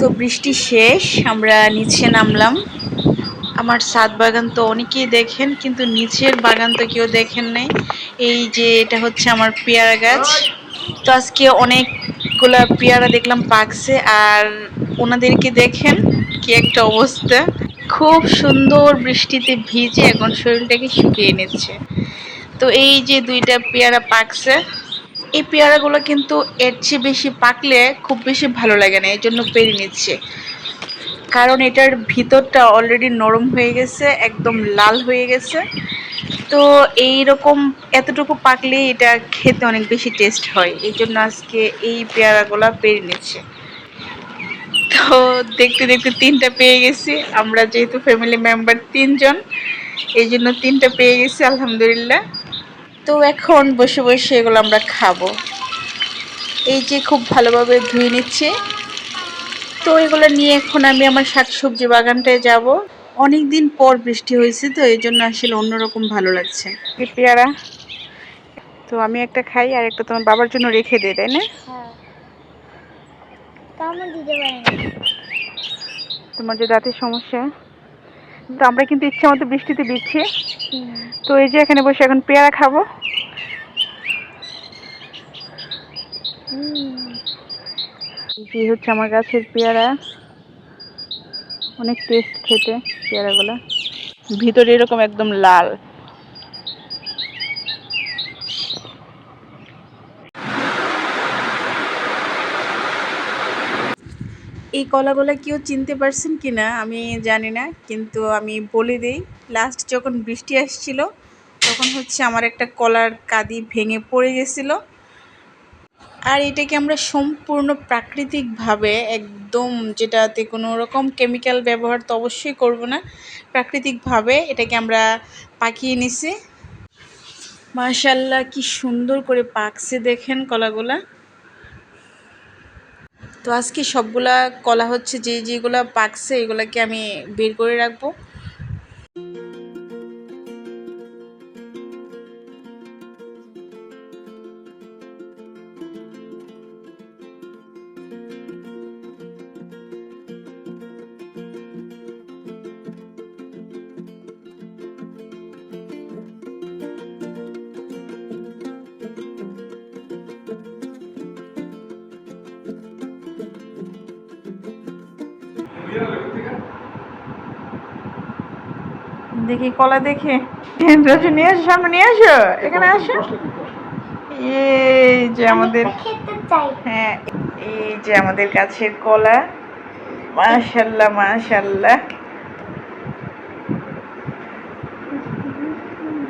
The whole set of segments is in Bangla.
তো বৃষ্টি শেষ, আমরা নিচে নামলাম। আমার সাত বাগান তো অনেকেই দেখেন, কিন্তু নিচের বাগান তো কেউ দেখেন নাই। এই যে এটা হচ্ছে আমার পেয়ারা গাছ। তো আজকে অনেকগুলা পেয়ারা দেখলাম পাকছে, আর ওনাদেরকে দেখেন? কি একটা অবস্থা। খুব সুন্দর বৃষ্টিতে ভিজে এখন শরীরটাকে শুকিয়ে নিচ্ছে। তো এই যে দুইটা পেয়ারা পাকছে এই পেয়ারাগুলো কিন্তু এর চেয়ে বেশি পাকলে খুব বেশি ভালো লাগে না এই জন্য পেরে নিচ্ছে। কারণ এটার ভিতরটা অলরেডি নরম হয়ে গেছে, একদম লাল হয়ে গেছে। তো এই রকম এতটুকু পাকলে এটা খেতে অনেক বেশি টেস্ট হয় এই জন্য আজকে এই পেয়ারাগুলো পেরে নিচ্ছে। তো দেখতে দেখতে তিনটা পেয়ে গেছি, আমরা যেহেতু ফ্যামিলি মেম্বার তিনজন এই জন্য তিনটা পেয়ে গেছি, আলহামদুলিল্লাহ। তো এখন বসে বসে এগুলো আমরা খাব। এই যে খুব ভালোভাবে ধুয়ে নিচ্ছে। তো এগুলো নিয়ে এখন আমি আমার শাকসবজি বাগানটায় যাব। অনেক দিন পর বৃষ্টি হয়েছে তো এই জন্য আসলে অন্যরকম ভালো লাগছে। পেয়ারা তো আমি একটা খাই আর একটা তোমার বাবার জন্য রেখে দিই তাই না? হ্যাঁ। না তোমার যে দাঁতের সমস্যা তো আমরা কিন্তু ইচ্ছা মতো বৃষ্টিতে দিচ্ছি তো এই যে এখানে বসে এখন পেয়ারা খাব। এই হচ্ছে আমার গাছের পেয়ারা। অনেক টেস্ট খেতে পেয়ারাগুলো। ভিতরে এরকম একদম লাল। এই কলাগুলো কেউ চিনতে পারছেন কি না, আমি জানি না, কিন্তু আমি বলে দিই লাস্ট যখন বৃষ্টি আসছিল, তখন হচ্ছে আমার একটা কলার কাদি ভেঙে পড়ে গেছিল। আর এটাকে আমরা সম্পূর্ণ প্রাকৃতিকভাবে একদম, যেটাতে কোনো রকম কেমিক্যাল ব্যবহার তো অবশ্যই করব না, প্রাকৃতিকভাবে এটাকে আমরা পাকিয়ে নিছি। মাশাল্লাহ কি সুন্দর করে পাকছে দেখেন কলাগুলা। তো আজকে সবগুলা কলা হচ্ছে যে যেগুলা পাকছে এগুলাকে আমি বের করে রাখব। দেখি কলা দেখে। নিয়ে আসো সামনে নিয়ে আসো এখানে আসো। এই যে আমাদের হ্যাঁ এই যে আমাদের গাছের কলা। মাশাল্লাহ মাশাল্লাহ।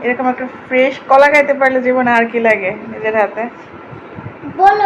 এরকম একটা ফ্রেশ কলা খাইতে পারলে জীবনে আর কি লাগে নিজের হাতে? বলো।